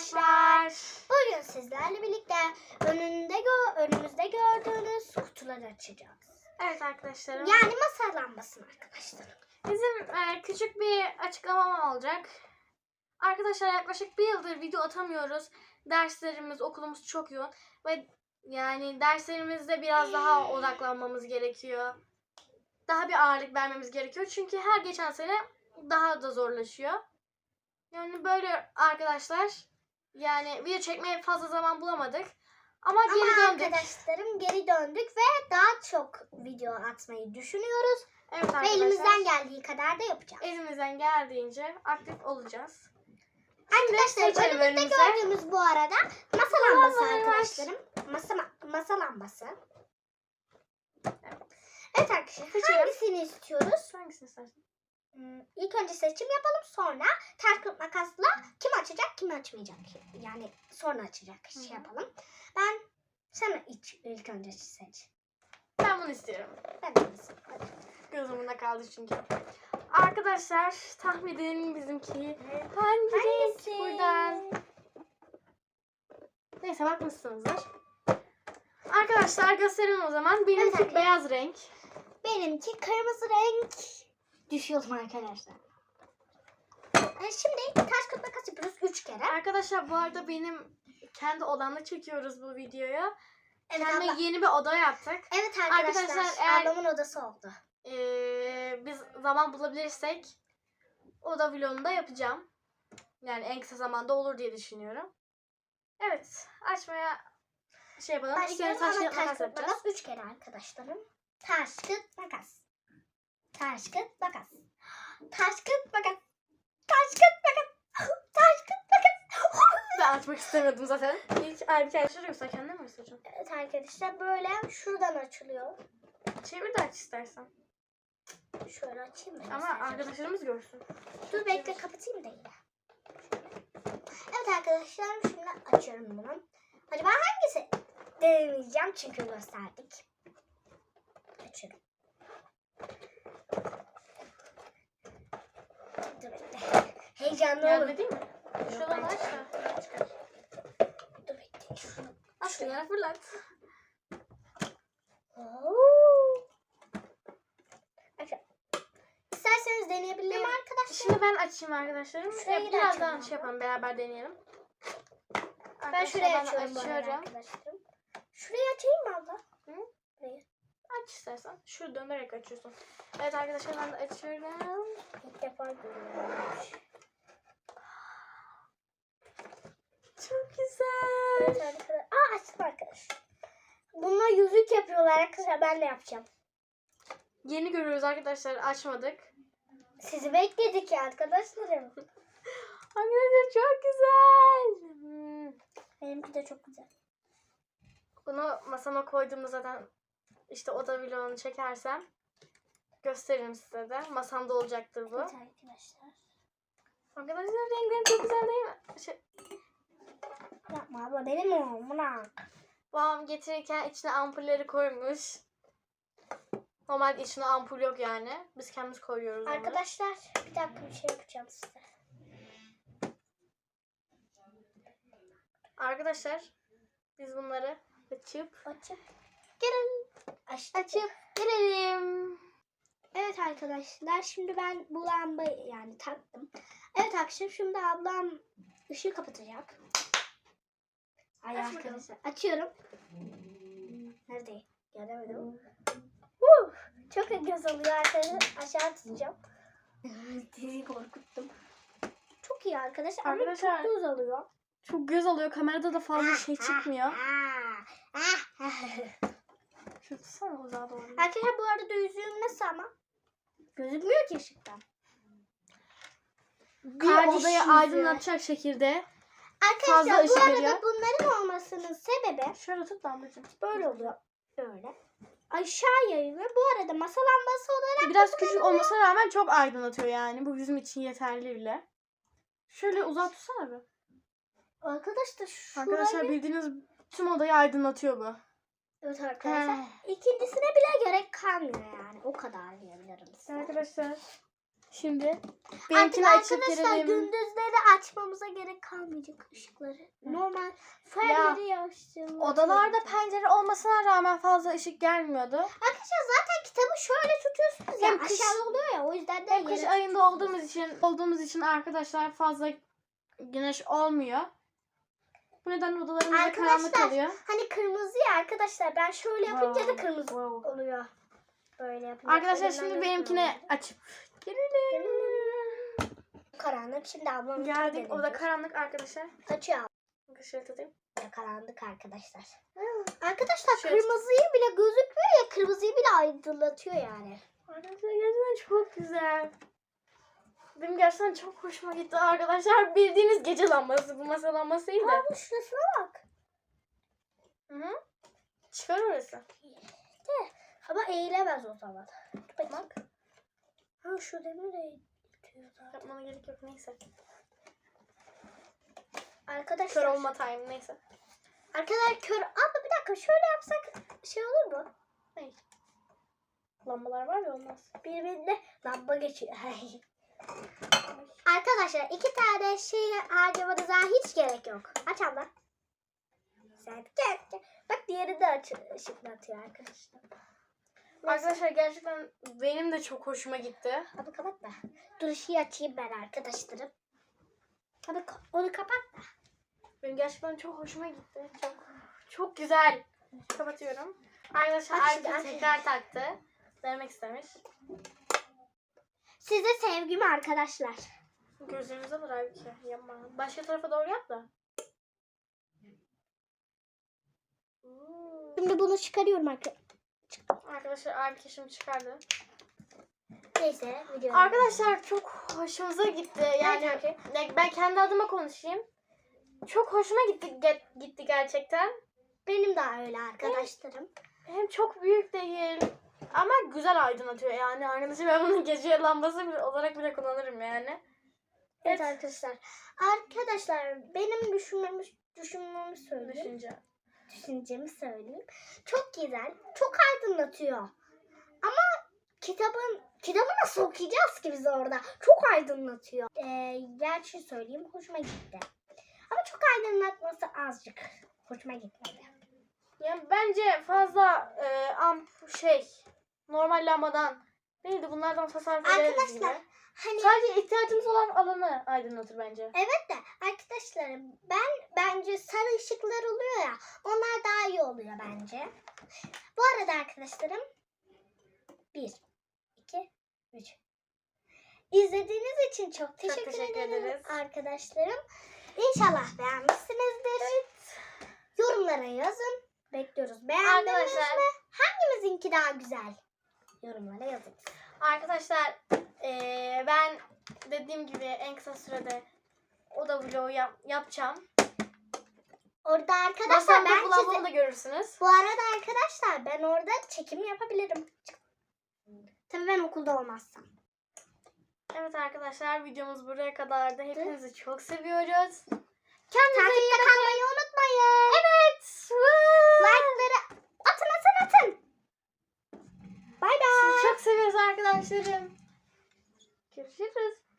arkadaşlar. Bugün sizlerle birlikte önünde gö- önümüzde gördüğünüz kutuları açacağız. Evet arkadaşlarım. Yani masa lambasını arkadaşlar. Bizim e, küçük bir açıklamam olacak. Arkadaşlar yaklaşık bir yıldır video atamıyoruz. Derslerimiz, okulumuz çok yoğun. Ve yani derslerimizde biraz daha odaklanmamız gerekiyor. Daha bir ağırlık vermemiz gerekiyor. Çünkü her geçen sene daha da zorlaşıyor. Yani böyle arkadaşlar yani video çekmeye fazla zaman bulamadık. Ama geri Ama döndük. arkadaşlarım geri döndük ve daha çok video atmayı düşünüyoruz. Evet Ve arkadaşlar. elimizden geldiği kadar da yapacağız. elimizden geldiğince aktif olacağız. Arkadaşlar önümüzde önümüze. gördüğümüz bu arada masa lambası Vallahi arkadaşlarım. Masa, masa lambası. Evet arkadaşlar Seçelim. hangisini istiyoruz? Hangisini istersin? Hmm, İlk önce seçim yapalım sonra ters kağıt makasla kim açacak kim açmayacak. Yani sonra açacak Hı şey yapalım. Ben sen ilk, ilk önce seç. Ben bunu istiyorum. Ben de nasıl? Hadi. Gözümde kaldı çünkü. Arkadaşlar tahmin edin bizimki hangi renk buradan? Neyse bakmışsınızdır. Arkadaşlar gösterelim o zaman. Benimki beyaz renk. Benimki kırmızı renk. Düşüyordum arkadaşlar. E, Şimdi ters kağıt makas yapıyoruz 3 kere. Arkadaşlar bu arada benim kendi odamda çekiyoruz bu videoyu. Evet, Kendime abla- yeni bir oda yaptık. evet arkadaşlar, Arkadaşlar, eğer- ablamın odası oldu. Ee, biz zaman bulabilirsek oda vlogunu da yapacağım. Yani en kısa zamanda olur diye düşünüyorum. Evet açmaya şey yapalım. İlk önce Başlayalım taş ama kağıt ters makas yapacağız. makas 3 kere arkadaşlarım. Ters kağıt makas. Ters kağıt makas. Ters kağıt makas. Ters kağıt makas. Ters kağıt makas. Ben açmak istemiyordum zaten. İlk ayrı bir şey yoksa kendine mi göstereceğim? Evet arkadaşlar böyle şuradan açılıyor. Çevir de aç istersen. Şöyle açayım mı? Ama istersen? arkadaşlarımız görsün. Dur bekle kapatayım da yine. Evet arkadaşlar şimdi açıyorum bunu. Acaba hangisi? Deneyeceğim çünkü gösterdik. Açıyorum. Dur bekle. Heyecanlı Geldi olur. değil mi? Şuradan aç da. Çıkar. Dur bekle. Şunu. Aç şunları fırlat. İsterseniz deneyebilirim arkadaşlar. Şimdi ben açayım arkadaşlarım. Şurayı da Birazdan açalım şey yapalım beraber deneyelim. Ben Arkadaşlar, şuraya ben açıyorum, bu arada açıyorum. arkadaşlarım. Şurayı açayım mı abla? Hı? Burayı. Aç istersen. Şu dönerek açıyorsun. Evet arkadaşlar ben de açıyorum. İlk defa görüyorum. Çok güzel. Aa açtım arkadaşlar. Bununla yüzük yapıyorlar arkadaşlar. Ben de yapacağım. Yeni görüyoruz arkadaşlar. Açmadık. Sizi bekledik ya arkadaşlarım. Arkadaşlar çok güzel. Hmm. Benimki de çok güzel. Bunu masama koyduğumda zaten işte oda vlogunu çekersem gösteririm size de. Masamda olacaktır bu. Evet arkadaşlar. Arkadaşlar renklerim çok güzel değil mi? Şey, Yapma abla benim o. Buna. babam getirirken içine ampulleri koymuş. Normalde içine ampul yok yani. Biz kendimiz koyuyoruz onu. Arkadaşlar bir dakika bir şey yapacağım size. Arkadaşlar biz bunları açıp Açıp. Gelin. Açtık. açıp girelim. Evet arkadaşlar şimdi ben bu lambayı yani taktım. Evet arkadaşlar şimdi ablam ışığı kapatacak. Ay Aç bakalım. arkadaşlar açıyorum. Nerede? Gelemedim. Uh, çok göz alıyor arkadaşlar. Aşağı tutacağım. Sizi korkuttum. Çok iyi arkadaşlar. Ama Arkadaşlar- çok göz alıyor. Çok göz alıyor. Kamerada da fazla şey çıkmıyor. Ah, ah, ah. Uzağa doğru. Arkadaşlar bu arada yüzüğüm nasıl ama? Gözükmüyor ki ışıktan. Bir Kardeş odayı aydınlatacak şekilde. Fazla Arkadaşlar bu ışık arada veriyor. bunların olmasının sebebi Şöyle tut damlacığım. böyle oluyor. Böyle. Aşağı yayılıyor. Bu arada masa lambası olarak Biraz küçük olmasına rağmen çok aydınlatıyor yani. Bu bizim için yeterli bile. Şöyle uzat tutsana bir. arkadaşlar şurayı... Arkadaşlar bildiğiniz tüm odayı aydınlatıyor bu. Evet arkadaşlar. Heh. İkincisine bile gerek kalmıyor yani. O kadar diyebilirim size. Arkadaşlar şimdi Artık benimkini açıp arkadaşlar gündüzleri açmamıza gerek kalmayacak ışıkları. Normal ferleri açtığımız. Odalarda pencere olmasına rağmen fazla ışık gelmiyordu. Arkadaşlar zaten kitabı şöyle tutuyorsunuz ya. Hem kış- aşağıda oluyor ya o yüzden de Hem kış ayında olduğumuz için olduğumuz için arkadaşlar fazla güneş olmuyor. Bu nedenle odalarımızda karanlık Arkadaşlar, oluyor. Hani kırmızı ya arkadaşlar ben şöyle yapınca da kırmızı wow. oluyor. Böyle yapınca. Arkadaşlar şimdi benimkine açıp. Karanlık şimdi ablam Geldik. Orada karanlık arkadaşlar. Açıyor Bakın Şöyle tutayım. karanlık arkadaşlar. Arkadaşlar Şöyle- kırmızıyı bile gözükmüyor ya kırmızıyı bile aydınlatıyor yani. Arkadaşlar gerçekten çok güzel. Benim gerçekten çok hoşuma gitti arkadaşlar. Bildiğiniz gece lambası. Bu masa lambası değil de. Abi şurasına bak. Hı hı. Çıkar orası. Ama eğilemez o zaman. Dur Bak. Ha şu demir eğitiyor zaten. Yapmana gerek yok neyse. Arkadaşlar. Kör olma time neyse. Arkadaşlar kör. Abla bir dakika şöyle yapsak şey olur mu? Lambalar var ya olmaz. Birbirine lamba geçiyor. Arkadaşlar iki tane şey harcamanıza hiç gerek yok. Aç abla. Sen gel, gel. Bak diğeri de aç, ışıklatıyor arkadaşlar. Arkadaşlar gerçekten benim de çok hoşuma gitti. Abi kapat da. Dur ışığı açayım ben arkadaşlarım. Abi onu kapat da. Benim gerçekten çok hoşuma gitti. Çok çok güzel. Kapatıyorum. Arkadaşlar aç. tekrar taktı. Denemek istemiş. Size sevgimi arkadaşlar. Gözlerimize var Aybüke. Yapma. Başka tarafa doğru yap da. Şimdi bunu çıkarıyorum arkadaşlar. Arkadaşlar şimdi çıkardı. Neyse video. Arkadaşlar çok hoşumuza gitti. Yani Evet, ben kendi adıma konuşayım. Çok hoşuma gitti ge- gitti gerçekten. Benim de öyle arkadaşlarım. Hem çok büyük değil ama güzel aydınlatıyor yani. Arkadaşlar ben bunu gece lambası olarak bile kullanırım yani. Evet Evet. arkadaşlar. Arkadaşlar benim düşünmemi, düşünmemi söyleyeyim. Düşünce. Düşüncemi söyleyeyim. Çok güzel. Çok aydınlatıyor. Ama kitabın kitabı nasıl okuyacağız ki biz orada? Çok aydınlatıyor. Ee, gerçi söyleyeyim hoşuma gitti. Ama çok aydınlatması azıcık. Hoşuma gitmedi. Yani bence fazla e, amp şey normal lambadan değil de bunlardan tasarruf ederiz Arkadaşlar gibi. hani Sadece ihtiyacımız olan alanı aydınlatır bence. evet de arkadaşlarım ben bence sarı ışıklar oluyor ya onlar daha iyi oluyor bence. Bu arada arkadaşlarım 1 2 3 İzlediğiniz için çok teşekkür, teşekkür ederim ederiz. arkadaşlarım. İnşallah beğenmişsinizdir. Yorumlara yazın. Bekliyoruz. Beğendiniz Arkadaşlar- mi? Hangimizinki daha güzel? Yorumlara yazın. Arkadaşlar e, ben dediğim gibi en kısa sürede o da vlogu yap- yapacağım. Orada arkadaşlar ben size... da görürsünüz. Bu arada arkadaşlar ben orada çekim yapabilirim. Tabii ben okulda olmazsam. Evet arkadaşlar videomuz buraya kadardı. Hepinizi çok seviyoruz. Kendinize Takipte kalmayı unutmayın. Evet. Like'ları seviyoruz arkadaşlarım. Görüşürüz.